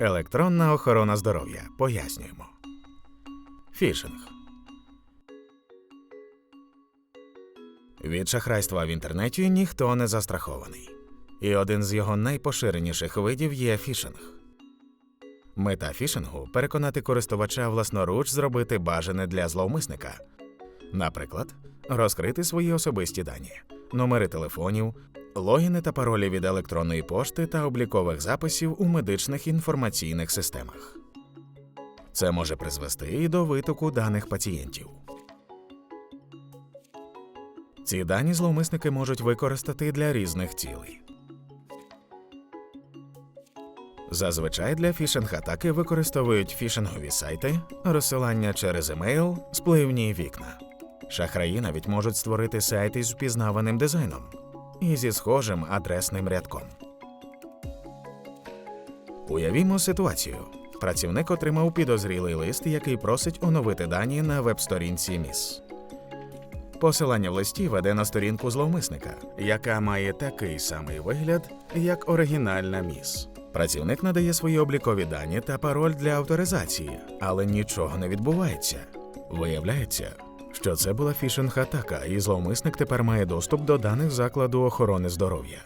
Електронна охорона здоров'я. Пояснюємо. Фішинг. Від шахрайства в інтернеті ніхто не застрахований. І один з його найпоширеніших видів є фішинг. Мета фішингу переконати користувача власноруч зробити бажане для зловмисника. Наприклад, розкрити свої особисті дані, номери телефонів, логіни та паролі від електронної пошти та облікових записів у медичних інформаційних системах. Це може призвести і до витоку даних пацієнтів. Ці дані зловмисники можуть використати для різних цілей. Зазвичай для фішинг-атаки використовують фішингові сайти, розсилання через емейл, спливні вікна. Шахраї навіть можуть створити сайт із впізнаваним дизайном і зі схожим адресним рядком. Уявімо ситуацію. Працівник отримав підозрілий лист, який просить оновити дані на веб-сторінці МІС. Посилання в листі веде на сторінку зловмисника, яка має такий самий вигляд, як оригінальна міс. Працівник надає свої облікові дані та пароль для авторизації, але нічого не відбувається. Виявляється, що це була фішинг-атака, і зловмисник тепер має доступ до даних закладу охорони здоров'я.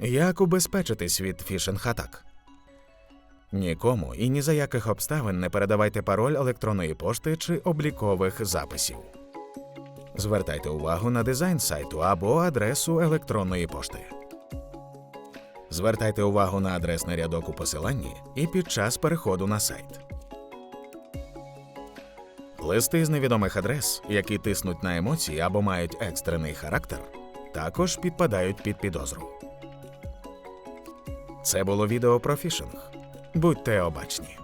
Як убезпечитись від фішинг-атак? Нікому і ні за яких обставин не передавайте пароль електронної пошти чи облікових записів. Звертайте увагу на дизайн сайту або адресу електронної пошти. Звертайте увагу на адресний рядок у посиланні і під час переходу на сайт. Листи з невідомих адрес, які тиснуть на емоції або мають екстрений характер, також підпадають під підозру. Це було відео про фішинг. Будьте обачні.